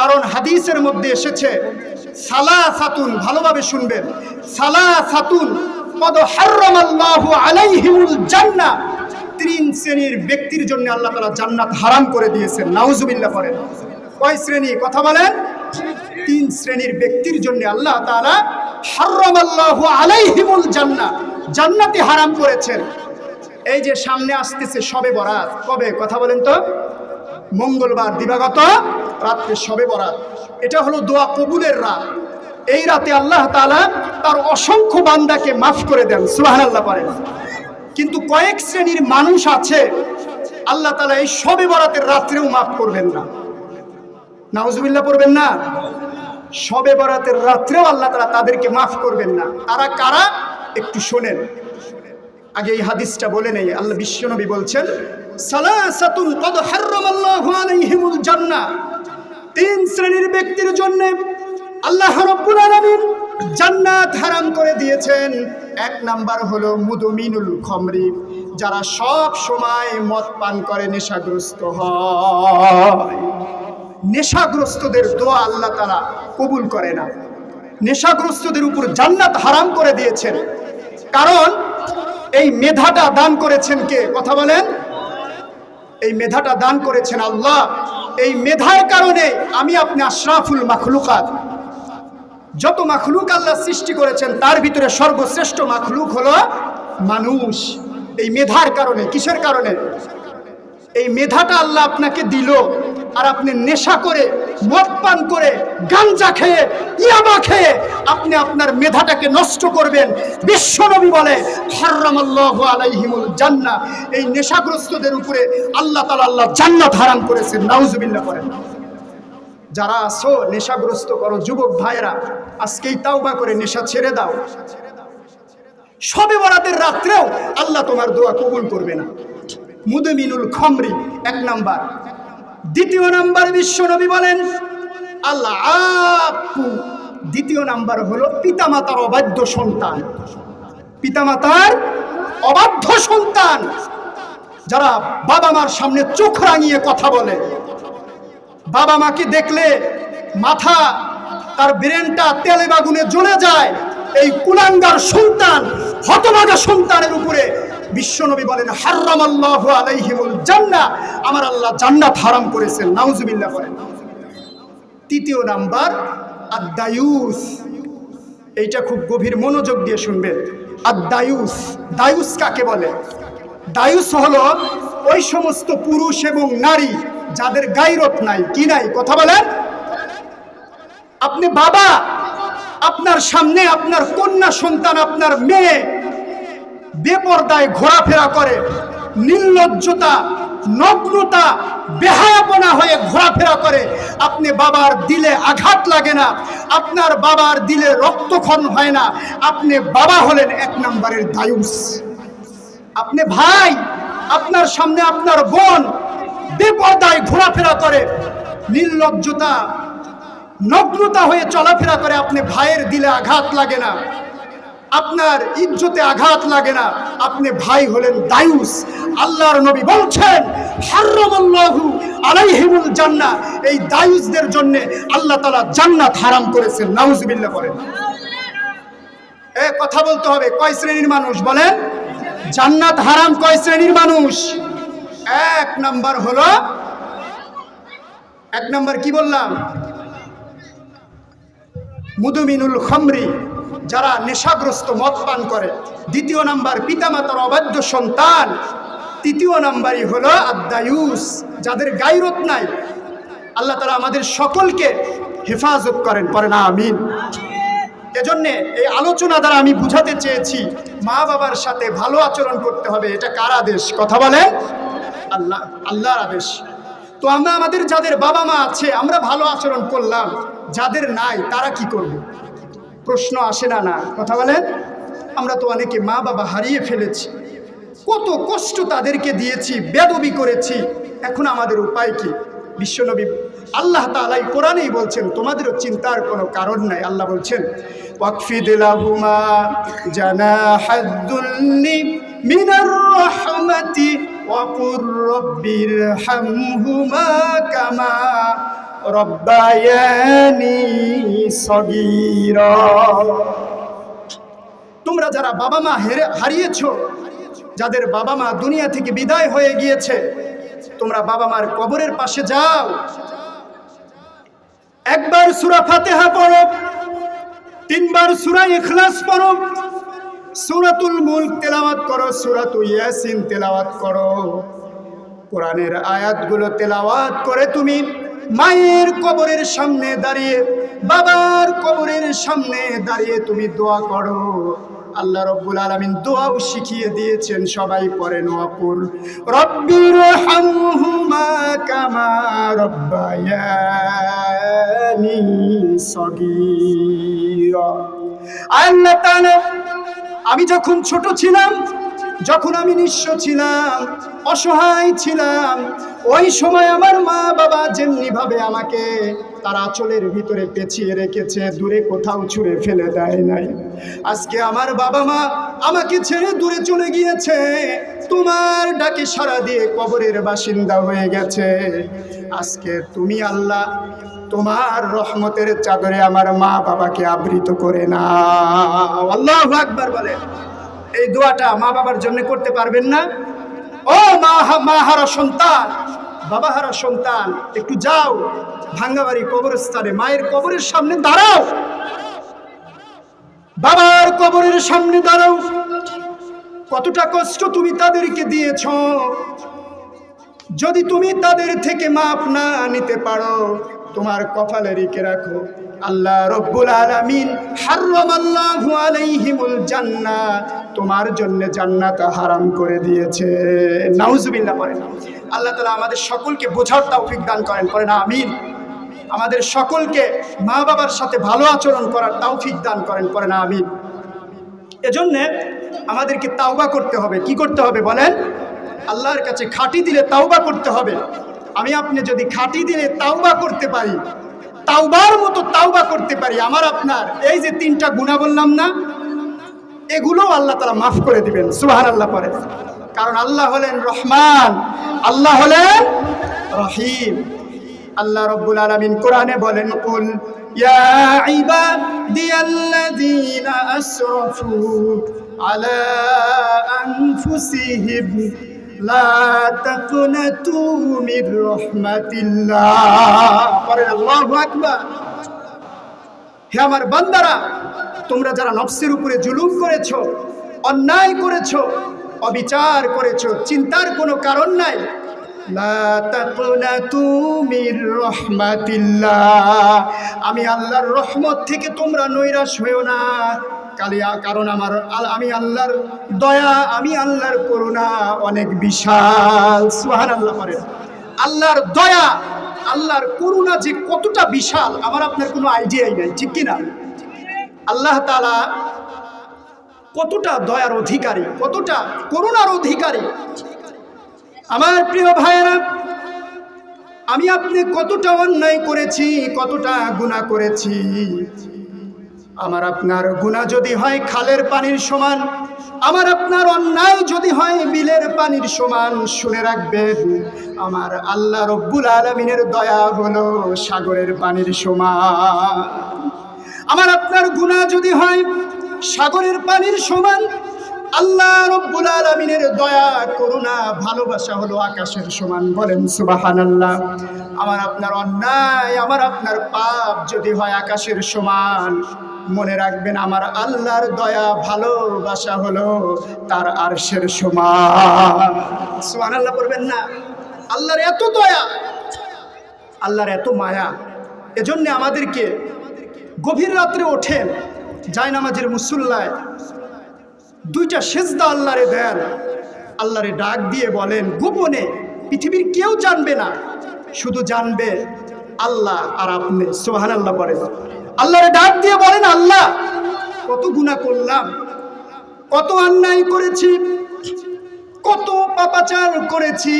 কারণ হাদিসের মধ্যে এসেছে সালা সাতুন ভালোভাবে শুনবেন। সালা সাতুন তিন শ্রেণির ব্যক্তির জন্য আল্লাহ তাআলা জান্নাত হারাম করে দিয়েছেন। নাউজুবিল্লাহ করেন কয় শ্রেণি? কথা বলেন। তিন শ্রেণির ব্যক্তির জন্য আল্লাহ তাআলা হার্রামাল্লাহু আলাইহিমুল জান্নাহ জান্নাতি হারাম করেছেন। এই যে সামনে আসতেছে সবে বরাত। কবে? কথা বলেন তো। মঙ্গলবার দিবাগত রাত্রে সবে বরাত। এটা হলো দোয়া কবুলের রাত। এই রাতে আল্লাহ তালা তার অসংখ্য বান্দাকে মাফ করে দেন, সুবহানাল্লাহ পারেন কিন্তু কয়েক শ্রেণির মানুষ আছে, আল্লাহ তালা এই সবে বরাতের রাত্রেও মাফ করবেন না। নাউজুবিল্লাহ পড়বেন না? সবে বরাতের রাত্রেও আল্লাহ তাআলা তাদেরকে মাফ করবেন না। তারা কারা? একটু শোনেন। আগে এই হাদিসটা বলে নেই। আল্লাহ বিশ্বনবী বলছেন সালাসাতুন কদ হাররামাল্লাহু আলাইহিমুল জান্নাহ তিন শ্রেণির ব্যক্তির জন্য আল্লাহ রাব্বুল জান্নাত হারাম করে দিয়েছেন। এক নাম্বার হলো মুদমিনুল খমরি, যারা সব সময় মদ পান করে, নেশাগ্রস্ত হয়। নেশাগ্রস্তদের দোয়া আল্লাহ তারা কবুল করে না। নেশাগ্রস্তদের উপর জান্নাত হারাম করে দিয়েছেন। কারণ এই মেধাটা দান করেছেন কে? কথা বলেন। এই মেধাটা দান করেছেন আল্লাহ। এই মেধার কারণে আমি আপনি আশরাফুল মাখলুকাত। যত মাখলুক আল্লাহ সৃষ্টি করেছেন, তার ভিতরে সর্বশ্রেষ্ঠ মাখলুক হলো মানুষ। এই মেধার কারণে, কিসের কারণে? এই মেধাটা আল্লাহ আপনাকে দিল, আর আপনি নেশা করে মদ পান করে, গাঞ্জা খেয়ে, ইয়াবা খেয়ে আপনি আপনার মেধাটাকে নষ্ট করবেন। বিশ্বনবী বলে আলাইহিমুল জান্নাহ। এই নেশাগ্রস্তদের উপরে আল্লাহ তাআলা আল্লাহ জান্নাত হারাম করেছেন, নাউজুবিল্লাহ করেন। যারা আছো, নেশাগ্রস্ত করো, যুবক ভাইয়েরা, আজকেই তাওবা করে, নেশা ছেড়ে দাও। সবে বরাতের রাত্রেও আল্লাহ তোমার দোয়া কবুল করবে না। মুদমিনুল খমরি, এক নাম্বার। দ্বিতীয় নাম্বার বিশ্বনবী বলেন আল্লাহ দ্বিতীয় নাম্বার হলো পিতামাতার অবাধ্য সন্তান। পিতামাতার অবাধ্য সন্তান। যারা বাবা মার সামনে চোখ রাঙিয়ে কথা বলে। বাবা মাকে দেখলে মাথা, তার ব্রেনটা তেলে বাগুনে জ্বলে যায়? এই কুলাঙ্গার সন্তান, হতভাগা সন্তানের উপরে বিশ্বনবী বলেন হারাম আল্লাহ আলাইহিমুল জান্নাহ। আমার আল্লাহ জান্নাত হারাম করেছেন, নাউজুবিল্লাহ বলেন। তৃতীয় নাম্বার আদায়ুস এইটা খুব গভীর মনোযোগ দিয়ে শুনবেন। আদায়ুস দায়ুস কাকে বলে? দায়ুস হলো ওই সমস্ত পুরুষ এবং নারী যাদের গাইরত নাই, কি নাই, কথা বলেন। আপনি বাবা, আপনার সামনে আপনার কন্যা, সন্তান, আপনার মেয়ে বেপর্দায় ঘোরাফেরা করে, নির্লজ্জতা, নগ্নতা, বেহায়াপনা হয়ে ঘোরাফেরা করে, আপনি বাবার দিলে আঘাত লাগে না, আপনার বাবার দিলে রক্তক্ষণ হয় না, আপনি বাবা হলেন এক নম্বরের দায়ুস। আপনি ভাই, আপনার সামনে আপনার বোন, বেপর্দায় ঘোরাফেরা করে, নির্লজ্জতা, নগ্নতা হয়ে চলাফেরা করে, আপনি ভাইয়ের দিলে আঘাত লাগে না। আপনার ইজ্জতে আঘাত লাগে না। আপনি ভাই হলেন দায়ুস আল্লাহর নবী বলছেন হার্রামাল্লাহু আলাইহিমুল জান্নাহ এই দায়ুসদের জন্য আল্লাহ তাআলা জান্নাত হারাম করেছেন। নাউজুবিল্লাহ করেন এ, কথা বলতে হবে। কয় শ্রেণির মানুষ বলেন? জান্নাত হারাম কয় শ্রেণির মানুষ? এক নাম্বার হলো, এক নাম্বার কি বললাম? মুদমিনুল খমরি। যারা নেশাগ্রস্ত মদ পান করে। দ্বিতীয় নাম্বার, পিতামাতার অবাধ্য সন্তান। তৃতীয় নাম্বারই হলো আদায়ুস যাদের গাইরত নাই। আল্লাহ তারা আমাদের সকলকে হেফাজত করেন পরে না আমিন। এজন্যে এই আলোচনা দ্বারা আমি বুঝাতে চেয়েছি, মা বাবার সাথে ভালো আচরণ করতে হবে, এটা কার আদেশ? কথা বলে আল্লাহ, আল্লাহর আদেশ। তো আমরা আমাদের যাদের বাবা মা আছে, আমরা ভালো আচরণ করলাম, যাদের নাই, তারা কি করবে? প্রশ্ন আসে না না। কথা বলেন আমরা তো অনেকে মা বাবা হারিয়ে ফেলেছি। কত কষ্ট তাদেরকে দিয়েছি, বেদবি করেছি। এখন আমাদের উপায় কি? বিশ্বনবী আল্লাহ তালাই কোরআনেই বলছেন, তোমাদেরও চিন্তার কোনো কারণ নাই। আল্লাহ বলছেন মিনার কামা তোমরা যারা বাবা মা হেরে হারিয়েছ, যাদের বাবা মা দুনিয়া থেকে বিদায় হয়ে গিয়েছে, তোমরা বাবা মার কবরের পাশে যাও। একবার সুরা ফাতেহা পড়ো, তিনবার সুরা ইখলাস পড়ো, সুরাতুল মুলক তেলাওয়াত করো, সুরাতু ইয়াসিন তেলাওয়াত করো। কোরআনের আয়াতগুলো তেলাওয়াত করে তুমি মায়ের কবরের সামনে দাঁড়িয়ে, বাবার কবরের সামনে দাঁড়িয়ে তুমি দোয়া করো। আল্লাহ রব্বুল আলামিন দোয়াও শিখিয়ে দিয়েছেন, সবাই পড়েন অপুর। রব্বির আল্লাহ আমি যখন ছোট ছিলাম যখন আমি নিঃস্ব ছিলাম, অসহায় ছিলাম, ওই সময় আমার মা বাবা যেমনি ভাবে আমাকে তার আঁচলের ভিতরে পেঁচিয়ে রেখেছে, দূরে কোথাও ছুঁড়ে ফেলে দেয় নাই। আজকে আমার বাবা মা আমাকে ছেড়ে দূরে চলে গিয়েছে, তোমার ডাকে সারা দিয়ে কবরের বাসিন্দা হয়ে গেছে। আজকে তুমি আল্লাহ তোমার রহমতের চাদরে আমার মা বাবাকে আবৃত করে না আল্লাহ আকবার বলে এই দোয়াটা মা বাবার জন্য করতে পারবেন না। ও মা মা হারা সন্তান, বাবা হারা সন্তান, একটু যাও, ভাঙ্গাবাড়ি কবরস্থানে, মায়ের কবরের সামনে দাঁড়াও। বাবার কবরের সামনে দাঁড়াও। কতটা কষ্ট তুমি তাদেরকে দিয়েছ। যদি তুমি তাদের থেকে মাপ না নিতে পারো, তোমার কপালে রেখে রাখো। আল্লাহ রব্বুল আলামিন হাররামাল্লাহু আলাইহিমুল জান্নাহ তোমার জন্য জান্নাত হারাম করে দিয়েছে। নাউজুবিল্লাহ পড়েন আল্লাহ তাআলা আমাদের সকলকে বোঝার তৌফিক দান করেন না, আমিন। আমাদের সকলকে মা বাবার সাথে ভালো আচরণ করার তৌফিক দান করেন করে না, আমিন। এজন্যে আমাদেরকে তাওবা করতে হবে। কি করতে হবে বলেন? আল্লাহর কাছে খাঁটি দিলে তাওবা করতে হবে। আমি আপনি যদি খাঁটি দিলে তাওবা করতে পারি তাওবার মতো তাওবা করতে পারি, আমার আপনার। এই যে তিনটা গুণা বললাম না এগুলো আল্লাহ তারা মাফ করে দিবেন সুহার আল্লাহ পরে। কারণ আল্লাহ হলেন রহমান, আল্লাহ হলেন রহিম। আল্লাহ রব্বুল আলামিন কোরআনে বলেন, কুল ইবাদিয়াল্লাযীনা আসরাফু আলা আনফুসিহিম লা হে আমার বান্দারা, তোমরা যারা নফসের উপরে জুলুম করেছ, অন্যায় করেছ, অবিচার করেছ, চিন্তার কোনো কারণ নাই আমি আল্লাহর রহমত থেকে তোমরা নৈরাশ হয়েও না। কালিয়া, কারণ আমার আমি আল্লাহর দয়া, আমি আল্লাহর করুণা অনেক বিশাল। সুহান আল্লাহ করে আল্লাহর দয়া, আল্লাহর করুণা যে কতটা বিশাল, আমার আপনার কোনো আইডিয়াই নাই, ঠিক কিনা? আল্লাহ তালা কতটা দয়ার অধিকারী, কতটা করুণার অধিকারী। আমার প্রিয় ভাইয়েরা, আমি আপনি কতটা অন্যায় করেছি, কতটা গুণা করেছি আমার আপনার গুণা যদি হয় খালের পানির সমান, আমার আপনার অন্যায় যদি হয় বিলের পানির সমান, শুনে রাখবেন, আমার আল্লাহ রব্বুল আলমিনের দয়া হলো সাগরের পানির সমান। আমার আপনার গুণা যদি হয় সাগরের পানির সমান আল্লাহ রব্বুল আলমিনের দয়া, করুণা, ভালোবাসা হলো আকাশের সমান। বলেন সুবাহান আল্লাহ আমার আপনার অন্যায়, আমার আপনার পাপ যদি হয় আকাশের সমান, মনে রাখবেন আমার আল্লাহর দয়া, ভালোবাসা হলো তার আরশের সমান। সুবাহান আল্লাহ করবেন না, আল্লাহর এত দয়া, আল্লাহর এত মায়া, এজন্য আমাদেরকে গভীর রাত্রে ওঠেন যায় নামাজের মুসল্লায় দুইটা সেজদা আল্লাহরে দেন। আল্লাহরে ডাক দিয়ে বলেন, গোপনে পৃথিবীর কেউ জানবে না। শুধু জানবে আল্লাহ আর আপনি। সোহান আল্লাহ বলেন আল্লাহরে ডাক দিয়ে বলেন, আল্লাহ, কত গুণা করলাম, কত অন্যায় করেছি, কত পাপাচার করেছি,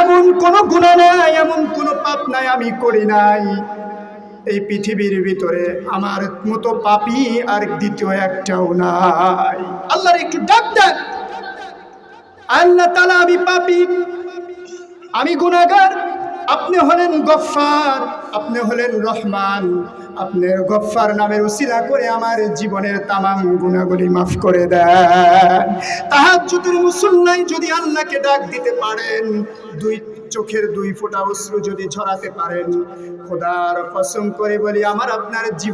এমন কোনো গুণা নাই, এমন কোনো পাপ নাই, আমি করি নাই। এই পৃথিবীর ভিতরে আমার মতো পাপি আর দ্বিতীয় একটাও নাই। আল্লাহর একটু ডাক দেন। আল্লাহ তালা আমি পাপি, আমি গুণাগার আপনি হলেন গফফার, আপনি হলেন রহমান। আপনি গফফার নামের উসিলা করে আমার জীবনের তামাম গুণাগুলি মাফ করে দেন। তাহাজ্জুদের মুসল্লাই যদি আল্লাহকে ডাক দিতে পারেন, দুই চোখের দুই ফোঁটা অশ্রু যদি ঝরাতে পারেন খোদার কসম করে বলি আমার আপনার জীবন